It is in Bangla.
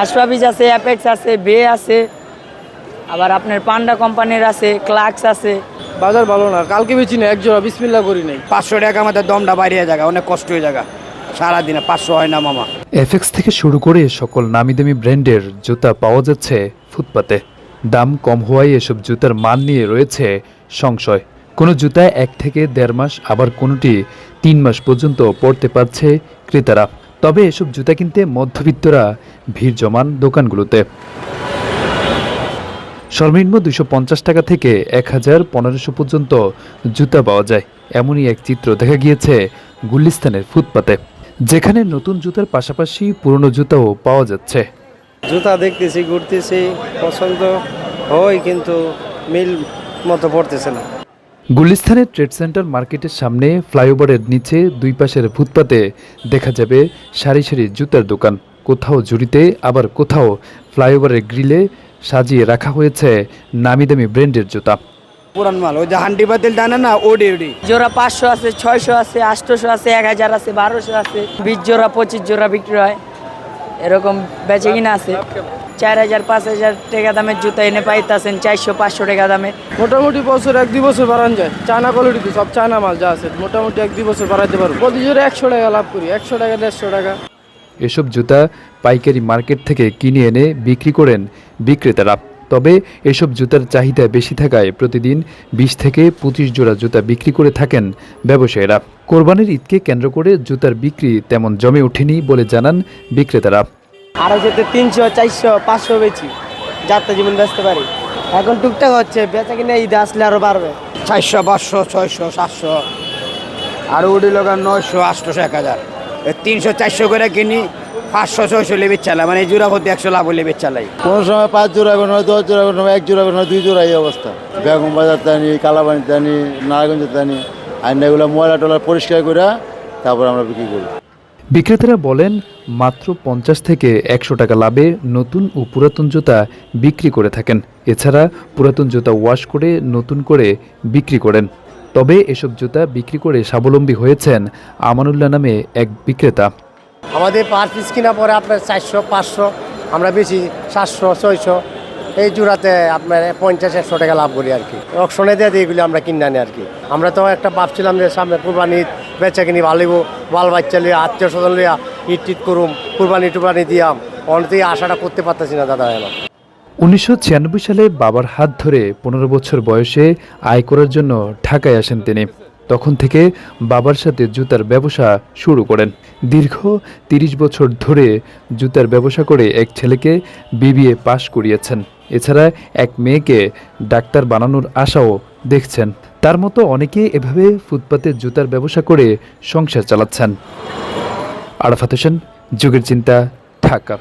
আশফাবিজ আছে অ্যাপেক্স আছে বে আছে আবার আপনার পান্ডা কোম্পানির আছে ক্লাক্স আছে। বাজার ভালো না কালকে বেচি না এক জোড়া বিসমিল্লা করি নাই। পাঁচশো টাকা আমাদের দমটা বাড়িয়ে জায়গা অনেক কষ্ট হয়ে জায়গা সারাদিনে পাঁচশো হয় না মামা। এফএক্স থেকে শুরু করে সকল নামি দামি ব্র্যান্ডের জুতা পাওয়া যাচ্ছে ফুটপাতে। দাম কম হওয়ায় এসব জুতার মান নিয়ে রয়েছে সংশয়। কোনো জুতা এক থেকে দেড় মাস আবার কোনোটি তিন মাস পর্যন্ত পরতে পারছে ক্রেতারা। তবে এসব জুতা কিনতে মধ্যবিত্তরা ভিড় জমান দোকানগুলোতে। সর্বনিম্ন দুশো পঞ্চাশ টাকা থেকে এক হাজার পনেরোশো পর্যন্ত জুতা পাওয়া যায়। এমনই এক চিত্র দেখা গিয়েছে গুলিস্তানের ফুটপাতে, যেখানে নতুন জুতার পাশাপাশি পুরনো জুতাও পাওয়া যাচ্ছে। জুতা দেখতেছি, ঘুরতেছি, পছন্দ হয় কিন্তু মিল মতো পড়তেছে না। গুলিস্তানের ট্রেড সেন্টার মার্কেটের সামনে ফ্লাইওভারের নিচে দুই পাশের ফুটপাতে দেখা যাবে সারি সারি জুতার দোকান। কোথাও জুড়িতে আবার কোথাও ফ্লাইওভারের গ্রিলে সাজিয়ে রাখা হয়েছে নামি দামি ব্র্যান্ডের জুতা। পুরান মাল ওই যে হান্ডি বাতিল জানে না ওডি ওডি। জোড়া পাঁচশো আছে ছয়শো আছে আটশোশো আছে এক হাজার আছে বারোশো আছে। বিশ জোড়া পঁচিশ জোড়া বিক্রি হয়। এরকম বেচে কিনা আছে। চার হাজার পাঁচ হাজার টাকা দামের জুতা এনে পাইতেছেন চারশো পাঁচশো টাকা দামে। মোটামুটি বছর এক দুই বছর বাড়ান যায়। চায়না কোয়ালিটিতে সব চায়না মাল যা আছে মোটামুটি এক দুই বছর বাড়াইতে পারব। প্রতি জোরে একশো টাকা লাভ করি একশো টাকা দেড়শো টাকা। এসব জুতা পাইকারি মার্কেট থেকে কিনে এনে বিক্রি করেন বিক্রেতারা। তবে এসব জুতার চাহিদা বেশি থাকায় প্রতিদিন বিশ থেকে পঁচিশ জোড়া জুতা বিক্রি করে থাকেন ব্যবসায়ীরা। কোরবানির ঈদকে কেন্দ্র করে জুতার বিক্রি তেমন জমে ওঠেনি বলে জানান বিক্রেতারা। আরও যেতে তিনশো চারশো পাঁচশো বেচি যাত্রা জীবন বেচতে পারি এখন টুকটাক হচ্ছে বেচা কিনা ঈদ আসলে আরও বাড়বে। চারশো পাঁচশো ছয়শো সাতশো। আর ওডি লোকার নয়শো আটশোশো এক হাজার। তিনশো চারশো করে কিনি পাঁচশো ছয়শো লেবের চালাই মানে এই জোড়া প্রতি একশো লাভ লেবের চালাই। কোনো সময় পাঁচ জোড়া কোনো সময় দশ জোড়া কোনো সময় এক জোড়া কোনো সময় দুই জোড়া এই অবস্থা। বেগম বাজার তানি কালাবানি তানি নারায়ণগঞ্জ তানি আইন এগুলো ময়লা টলা পরিষ্কার করে তারপর আমরা বিক্রি করি। বিক্রেতারা বলেন, মাত্র পঞ্চাশ থেকে একশো টাকা লাভে নতুন ও পুরাতন জুতা বিক্রি করে থাকেন। এছাড়া পুরাতন জুতা ওয়াশ করে নতুন করে বিক্রি করেন। তবে এসব জুতা বিক্রি করে স্বাবলম্বী হয়েছেন আমানুল্লাহ নামে এক বিক্রেতা। আমাদের পার পিস কিনা পরে আপনার চারশো, পাঁচশো, আমরা বেশি সাতশো, ছয়শো এই জোড়াতে আপনার পঞ্চাশ, একশো টাকা লাভ করি আর কি। অকশনে দিয়ে দিয়ে এগুলি আমরা কিনে আনি আর কি। আমরা তো একটা ভাবছিলাম যে সামনে কুরবানি বেচা কিনি ভালিব বাল বাচ্চা লিয়া আত্মীয় স্বজন লিয়া ইট টিট করুম, কুরবানি টুরবানি দিয়াম। অনেকেই আশাটা করতে পারতেছি না দাদা এলো উনিশশো ছিয়ানব্বই সালে বাবার হাত ধরে পনেরো বছর বয়সে আয় করার জন্য ঢাকায় আসেন তিনি। তখন থেকে বাবার সাথে জুতার ব্যবসা শুরু করেন। দীর্ঘ তিরিশ বছর ধরে জুতার ব্যবসা করে এক ছেলেকে বিবিএ পাশ করিয়েছেন। এছাড়া এক মেয়েকে ডাক্তার বানানোর আশাও দেখছেন। তার মতো অনেকে এভাবে ফুটপাতে জুতার ব্যবসা করে সংসার চালাচ্ছেন। আরাফাত হোসেন, যুগের চিন্তা, ঢাকা।